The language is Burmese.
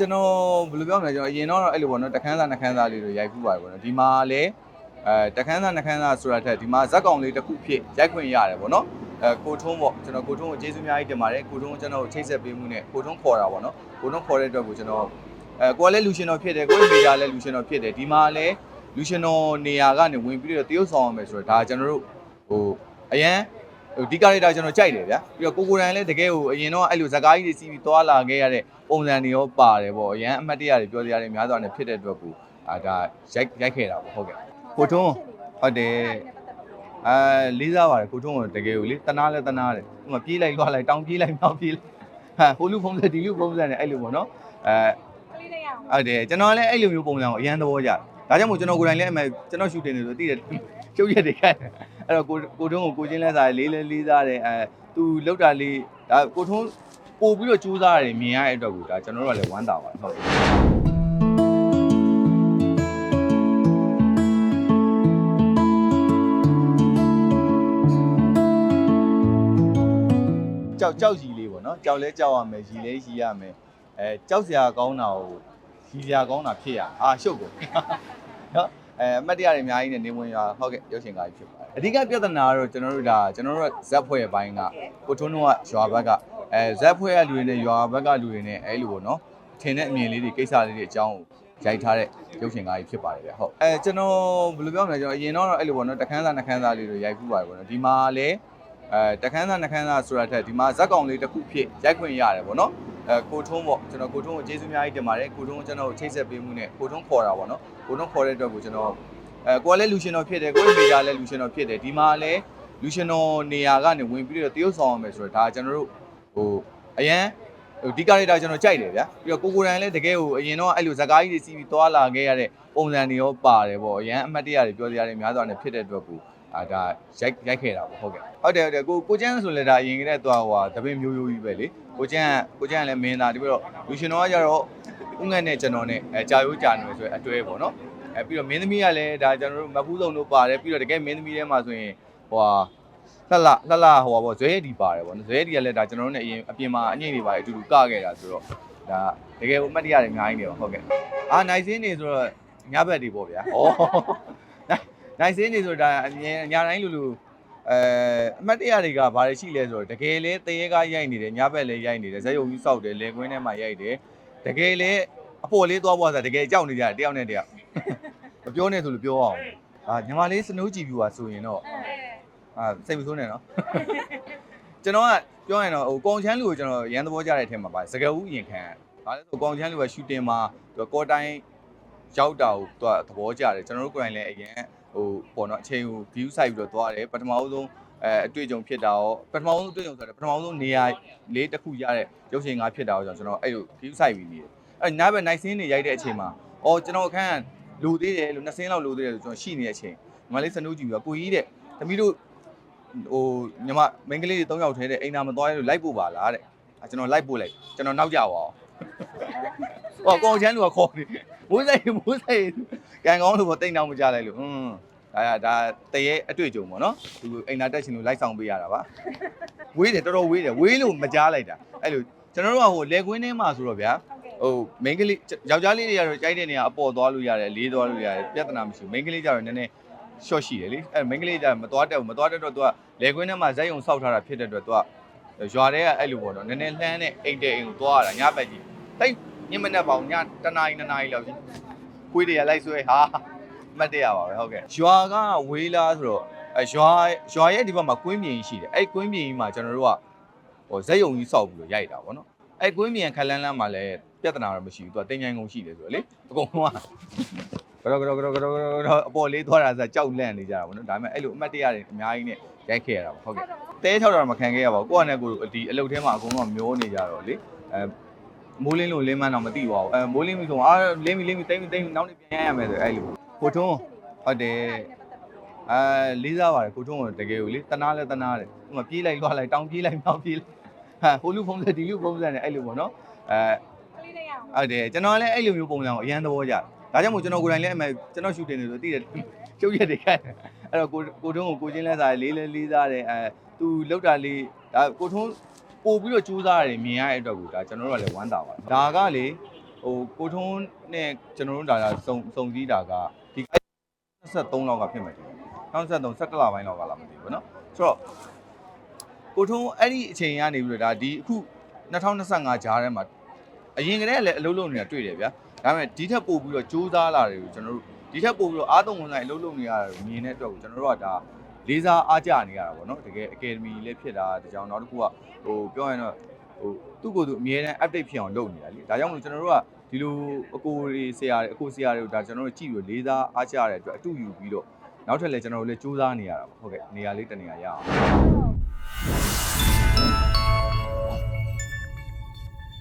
ကျွန်တော်ဘယ်လိုပြောမလဲကျွန်တော်အရင်တော့အဲ့လိုပေါ့နော်တခန်းစားနှခန်းစားလေးတွေရိုက်ဖူးပါတယ်ပေါ့နော်ဒီမှာလည်းအဲတခန်းစားနှခန်းစားဆိုတာထက်ဒီမှာဇက်ကောင်လေးတစ်ခုဖြစ်ရိုက်ခွင့်ရတယ်ပေါ့နော်အဲကိုထုံးပေါ့ကျွန်တော်ကိုထုံးကိုကျေးဇူးအများကြီးတင်ပါတယ်ကိုထုံးကိုကျွန်တော်ကိုချိတ်ဆက်ပေးမှုနဲ့ကိုထုံးခေါ်တာပေါ့နော်ကိုထုံးခေါ်တဲ့အတွက်ကိုကျွန်တော်အဲကိုကလည်းလူရှင်တော်ဖြစ်တယ်ကိုယ့်မိသားလည်းလူရှင်တော်ဖြစ်တယ်ဒီမှာလည်းလူရှင်တော်နေရာကနေဝင်ပြီးတော့တရုပ်ဆောင်ရမယ်ဆိုတော့ဒါကျွန်တော်တို့ဟိုအရန်ဟို ဒီကာရက်တာကျွန်တော်ကြိုက်တယ်ဗျာပြီးတော့ကိုကိုရန်လည်းတကယ်ဟိုအရင်တော့အဲ့လိုဇာကားကြီးတွေစီးပြီးသွားလာခဲ့ရတဲ့ပုံစံတွေရောပါတယ်ပေါ့အရန်အမှတ်တရတွေပြောစရာတွေများစွာနဲ့ဖြစ်တဲ့အတွက်ကိုအာဒါရိုက်ရိုက်ခဲ့တာပေါ့ဟုတ်ကဲ့ကိုထုံးဟုတ်တယ်အဲလေးစားပါတယ်ကိုထုံးကတကယ်ကိုလေတနာလဲတနာတယ်ဥမာပြေးလိုက်လွှားလိုက်တောင်းပြေးလိုက်မြောက်ပြေးလိုက်ဟာဟိုလူဖုံးစဒီလူဖုံးစနဲ့အဲ့လိုပေါ့နော်အဲကလေးလေးရအောင်ဟုတ်တယ်ကျွန်တော်လည်းအဲ့လိုမျိုးပုံစံကိုအရန်သဘောကျတယ် ဒါကြောင့်မို့ကျွန်တော်ကိုယ်တိုင်လည်းအမှကျွန်တော်ရှူတင်နေဆိုသိတယ်ကျုပ်ရက်တွေခိုင်းတယ်အဲ့တော့ကိုကိုထုံးကိုကိုချင်းလဲစားလေးလေးလေးစားတယ်အဲသူလောက်တာလေးဒါကိုထုံးပို့ပြီးတော့ကြိုးစားရတယ်မြင်ရတဲ့အတွက်ကိုဒါကျွန်တော်တို့ကလည်းဝမ်းသာပါတယ်ဟုတ်တယ်ကြောက်ကြောက်ကြီးလေးပေါ့နော်ကြောက်လဲကြောက်ရမယ်ရီလဲရီရမယ်အဲကြောက်စရာကောင်းတာကိုရီစရာကောင်းတာဖြစ်ရအာရှုပ်ကုန် နော်အဲအမတ်တရားတွေအများကြီးနဲ့နေဝင်ရဟုတ်ကဲ့ရုပ်ရှင်ကားကြီးဖြစ်ပါတယ်အဓိကပြဿနာကတော့ကျွန်တော်တို့ဒါကျွန်တော်တို့ဇက်ဖွဲ့ရဲ့ဘိုင်းကကိုထွန်းတို့ကရွာဘက်ကအဲဇက်ဖွဲ့ရဲ့လူတွေနဲ့ရွာဘက်ကလူတွေနဲ့အဲလိုပေါ့နော်ထင်တဲ့အမြင်လေးတွေကိစ္စလေးတွေအကြောင်းကိုရိုက်ထားတဲ့ရုပ်ရှင်ကားကြီးဖြစ်ပါတယ်ဗျဟုတ်အဲကျွန်တော်ဘယ်လိုပြောမလဲကျွန်တော်အရင်တော့အဲ့လိုပေါ့နော်တခန်းစားနှခန်းစားလေးတွေရိုက်ဖူးပါတယ်ပေါ့နော်ဒီမှာလည်းအဲတခန်းစားနှခန်းစားဆိုတာထက်ဒီမှာဇက်ကောင်လေးတစ်ခုဖြစ်ရိုက်ခွင့်ရတယ်ပေါ့နော် အဲကိုထုံးပေါ့ကျွန်တော်ကိုထုံးကိုကျေးဇူးအများကြီးတင်ပါတယ်ကိုထုံးကိုကျွန်တော်ကိုချိတ်ဆက်ပေးမှုနဲ့ကိုထုံးခေါ်တာပေါ့နော်ကိုထုံးခေါ်တဲ့အတွက်ကိုကျွန်တော်အဲကိုကလည်းလူရှင်တော်ဖြစ်တယ်ကိုယ့်မိသားလည်းလူရှင်တော်ဖြစ်တယ်ဒီမှာလည်းလူရှင်တော်နေရာကနေဝင်ပြီးတော့တရုပ်ဆောင်ရမယ်ဆိုတော့ဒါကျွန်တော်တို့ဟိုအရန်ဟိုဒီကာရက်တာကျွန်တော်ကြိုက်တယ်ဗျာပြီးတော့ကိုကိုရန်လည်းတကယ်ဟိုအရင်တော့အဲ့လိုဇာကားကြီးတွေစီးပြီးသွားလာခဲ့ရတဲ့ပုံစံတွေရောပါတယ်ပေါ့အရန်အမှတ်တရတွေပြောစရာတွေများစွာနဲ့ဖြစ်တဲ့အတွက်ကို အာဒါရိုက်ရိုက်ခဲ့တာပေါ့ဟုတ်ကဲ့ဟုတ်တယ်ဟုတ်တယ်ကိုကိုကျန်းဆိုလည်းဒါအရင်ကတည်းကသွားဟိုဟာတပင်းမျိုးရိုးကြီးပဲလေကိုကျန်းကကိုကျန်းကလည်းမင်းသားဒီပြီးတော့လူရှင်တော်ကကြတော့ဥငတ်နဲ့ကျွန်တော်နဲ့အဲကြာရိုးကြာနေဆိုအတွဲပေါ့နော်အဲပြီးတော့မင်းသမီးကလည်းဒါကျွန်တော်တို့မဖူးစုံတို့ပါတယ်ပြီးတော့တကယ်မင်းသမီးထဲမှာဆိုရင်ဟိုဟာလှလှလှလှဟိုဟာပေါ့ဇွဲရည်ဒီပါတယ်ပေါ့နော်ဇွဲရည်ဒီကလည်းဒါကျွန်တော်တို့နဲ့အရင်အပြင်မှာအငိမ့်တွေပါတယ်အတူတူကခဲ့တာဆိုတော့ဒါတကယ်ဟိုအမှတ်တရတယ်အများကြီးနေပါဟုတ်ကဲ့အာနိုင်စင်းနေဆိုတော့ညဘက်တွေပေါ့ဗျာဩ နိုင်စင်းနေဆိုတော့ဒါအမြင်ညာတိုင်းလူလူအဲအမတ်တရားတွေကဘာတွေရှိလဲဆိုတော့တကယ်လဲတရေကားရိုက်နေတယ်ညဘက်လဲရိုက်နေတယ်ဇက်ယုံကြီးစောက်တယ်လေကွင်းထဲမှာရိုက်တယ်တကယ်လဲအပေါ်လေးသွားပွားစားတကယ်ကြောက်နေကြတယ်တယောက်နဲ့တယောက်မပြောနဲ့ဆိုလို့ပြောအောင်အာညီမလေးစနိုးကြည့်ပြူပါဆိုရင်တော့အဲအာစိတ်မဆိုးနဲ့နော်ကျွန်တော်ကပြောရင်တော့ဟိုကောင်ချမ်းလူကိုကျွန်တော်ရန်သဘောကြတဲ့အထက်မှာပါစကဘူးရင်ခံဘာလဲဆိုကောင်ချမ်းလူကရှူတင်မှာသူကကော်တိုင်းရောက်တာကိုသူကသဘောကျတယ်ကျွန်တော်တို့ကိုယ်တိုင်လည်းအရင် ဟိုပေါ့နော်အချိန်ကို view ဆိုင်ပြီးတော့သွားတယ်ပထမဆုံးအဲအတွေ့အကြုံဖြစ်တာရောပထမဆုံးအတွေ့အကြုံဆိုတော့ပထမဆုံးနေရာလေးတစ်ခုရတဲ့ရုပ်ရှင်ကားဖြစ်တာရောကျွန်တော်အဲ့လို view ဆိုင်ပြီးနေတယ်အဲ့နားဘက် night scene တွေရိုက်တဲ့အချိန်မှာအော်ကျွန်တော်အခန်းလူသေးတယ်လို့နှစ်စင်းလောက်လူသေးတယ်လို့ကျွန်တော်ရှိနေတဲ့အချိန်ညီမလေးစနူးကြည့်ပြီးတော့ကိုကြီးတဲ့သမီးတို့ဟိုညီမမိန်းကလေးတွေ၃ယောက်ထဲတဲ့အိမ်သာမသွားရလို့လိုက်ပို့ပါလားတဲ့အဲကျွန်တော်လိုက်ပို့လိုက်ကျွန်တော်နောက်ကြပါအောင်ဟောကောင်ချမ်းလူကခေါ်နေ မိုးစိတ်မိုးစိတ်ကန်ကောင်းလို့ပေါ့တိတ်နောက်မကြလိုက်လို့อืมဒါဒါတရေအတွေ့အကြုံပေါ့နော်သူအိမ်သာတက်ချင်လို့လိုက်ဆောင်ပေးရတာပါဝေးတယ်တော်တော်ဝေးတယ်ဝေးလို့မကြားလိုက်တာအဲ့လိုကျွန်တော်တို့ကဟိုလေကွင်းထဲမှာဆိုတော့ဗျာ ဟုတ်ကဲ့ ဟိုမိန်းကလေးယောက်ျားလေးတွေကတော့ကြိုက်တဲ့နေရာအပေါ်သွားလို့ရတယ်လေးသွားလို့ရတယ်ပြဿနာမရှိဘူးမိန်းကလေးကျတော့နည်းနည်း short ရှိတယ်လေအဲမိန်းကလေးကျမသွားတက်ဘူးမသွားတက်တော့ तू ကလေကွင်းထဲမှာဇက်ယုံစောက်ထားတာဖြစ်တဲ့အတွက် तू ကရွာထဲကအဲ့လိုပေါ့နော်နည်းနည်းလှမ်းတဲ့အိမ်တဲ့အိမ်ကိုသွားရတာညဘက်ကြီးတိတ် ညမနဲ့ပေါင်ညတနားရီနှစ်နာရီလောက်ကြီးခွေးတွေကလိုက်ဆွဲဟာမတ်တရပါပဲဟုတ်ကဲ့ရွာကဝေးလားဆိုတော့အဲရွာရွာရဲ့ဒီဘက်မှာကွင်းပြင်ကြီးရှိတယ်အဲ့ကွင်းပြင်ကြီးမှာကျွန်တော်တို့ကဟိုဇက်ယုံကြီးစောက်ပြီးတော့ရိုက်တာပေါ့နော်အဲ့ကွင်းပြင်ခက်လန်းလန်းမှာလည်းပြဿနာတော့မရှိဘူး तू ကတင်ញိုင်ကုန်ရှိတယ်ဆိုတော့လေအကုန်လုံးကကတော့ကတော့ကတော့ကတော့ကတော့အပေါ်လေးသွားတာဆိုကြောက်လန့်နေကြတာဗောနော်ဒါပေမဲ့အဲ့လိုအမှတ်တရတွေအများကြီးနဲ့ရိုက်ခဲ့ရတာဗောဟုတ်ကဲ့တဲ၆တော့မခံခဲ့ရပါဘူးကိုကနဲ့ကိုဒီအလုပ်ထဲမှာအကုန်လုံးကမျောနေကြတော့လေအဲ မိုးလင်းလို့လင်းမန်းတော့မသိပါဘူးအဲမိုးလင်းပြီဆိုအာလင်းပြီလင်းပြီတိမ့်ပြီတိမ့်ပြီနောက်နေ့ပြန်ရရမယ်ဆိုအဲ့လိုကိုထုံးဟုတ်တယ်အဲလေးစားပါတယ်ကိုထုံးကတကယ်ကိုလေတနာလဲတနာတယ်ဟိုမှာပြေးလိုက်လွှားလိုက်တောင်းပြေးလိုက်နောက်ပြေးလိုက်ဟာဟိုလူဖုံးစဒီလူဖုံးစနဲ့အဲ့လိုဗောနော်အဲကလေးလေးရအောင်ဟုတ်တယ်ကျွန်တော်လည်းအဲ့လိုမျိုးပုံစံကိုအရန်သဘောကျတယ်ဒါကြောင့်မို့ကျွန်တော်ကိုယ်တိုင်လည်းအမှကျွန်တော်ရှူတင်နေဆိုသိတယ်ကျုပ်ရက်တွေခိုင်းတယ်အဲ့တော့ကိုကိုထုံးကိုကိုချင်းလဲစားလေးလေးလေးစားတယ်အဲသူလောက်တာလေးဒါကိုထုံး ပို့ပြီးတော့ကြိုးစားရတယ်မြင်ရတဲ့အတွက်ကိုဒါကျွန်တော်တို့ကလည်းဝမ်းသာပါတယ်ဒါကလေဟ ဟိုကိုထုံးနဲ့ကျွန်တော်တို့ဒါစုံစုံစည်းတာကဒီ23လောက်ကဖြစ်မယ်ဒီ23 17လပိုင်းလောက်ကလာမသိဘူးเนาะဆိုတော့ကိုထုံးအဲ့ဒီအချိန်ကနေပြီးတော့ဒါဒီအခု2025ဂျားထဲမှာအရင်ကတည်းကလည်းအလုပ်လုပ်နေတာတွေ့တယ်ဗျာဒါပေမဲ့ဒီထက်ပို့ပြီးတော့စူးစမ်းလာတယ်ကိုကျွန်တော်တို့ဒီထက်ပို့ပြီးတော့အားသုံးဝင်ဆိုင်အလုပ်လုပ်နေရတာကိုမြင်တဲ့အတွက်ကိုကျွန်တော်တို့ကဒါ လေးစားအားကြနေရတာပေါ့နော်တကယ်အကယ်ဒမီလည်းဖြစ်တာတကြောင်နောက်တစ်ခုကဟိုပြောရင်တော့ဟိုသူ့ကိုယ်သူအမြဲတမ်း update ဖြစ်အောင်လုပ်နေတာလေဒါကြောင့်မလို့ကျွန်တော်တို့ကဒီလိုအကိုတွေဆရာတွေအကိုဆရာတွေကိုဒါကျွန်တော်တို့ကြည့်ပြီးလေးစားအားကြရတဲ့အတွက်အတူယူပြီးတော့နောက်ထပ်လည်းကျွန်တော်တို့လည်းစူးစမ်းနေရတာပေါ့ဟုတ်ကဲ့နေရာလေးတစ်နေရာရအောင်